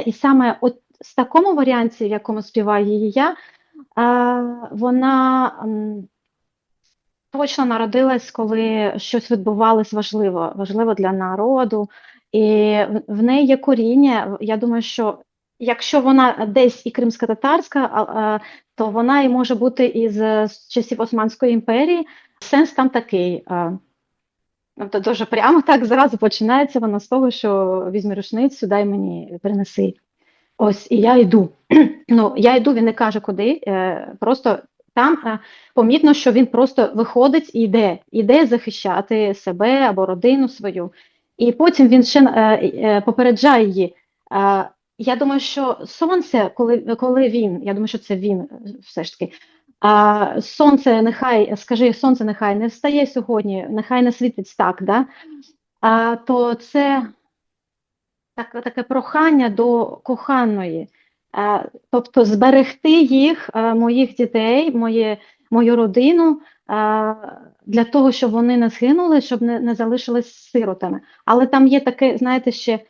і саме от з такому варіанті, в якому співаю її я, вона точно народилась, коли щось відбувалось важливо, важливо для народу. І в- в неї є коріння. Я думаю, що якщо вона десь і кримсько-татарська, а- а, то вона і може бути із часів Османської імперії. Сенс там такий. Тобто дуже прямо так зразу починається вона з того, що візьми рушницю, дай мені принеси. Ось, і я йду. Ну, я йду, він не каже куди. Е, просто там е, помітно, що він просто виходить і йде, йде захищати себе або родину свою. І потім він ще е, попереджає її. Я думаю, що сонце, коли, коли він, я думаю, що це він все ж таки. А сонце нехай, скажи, сонце нехай не встає сьогодні, нехай не світить так, да? а, то це так, таке прохання до коханої, Е, тобто зберегти їх, е, моїх дітей, моє, мою родину, е, для того, щоб вони не згинули, щоб не, не залишились сиротами. Але там є таке, знаєте, ще,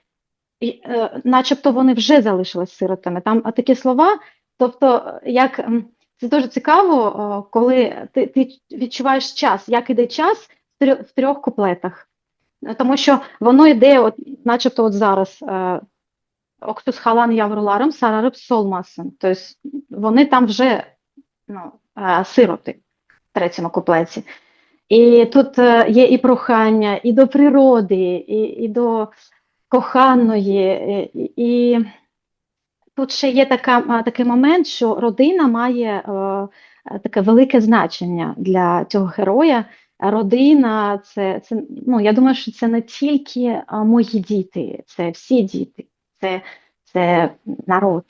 е, начебто вони вже залишились сиротами. Там такі слова, тобто, як це дуже цікаво, коли ти, ти відчуваєш час, як іде час в трьох, куплетах. Е, Тому що воно йде, от, начебто, от зараз. Е, Октус халан явруларом сарариб солмасен. Тобто вони там вже ну, е, сироти в третьому куплеті. І тут е, є і прохання, і до природи, і, і до коханої, і, і тут ще є така, такий момент, що родина має е, таке велике значення для цього героя. Родина, це, це ну, я думаю, що це не тільки мої діти, це всі діти, це, це народ.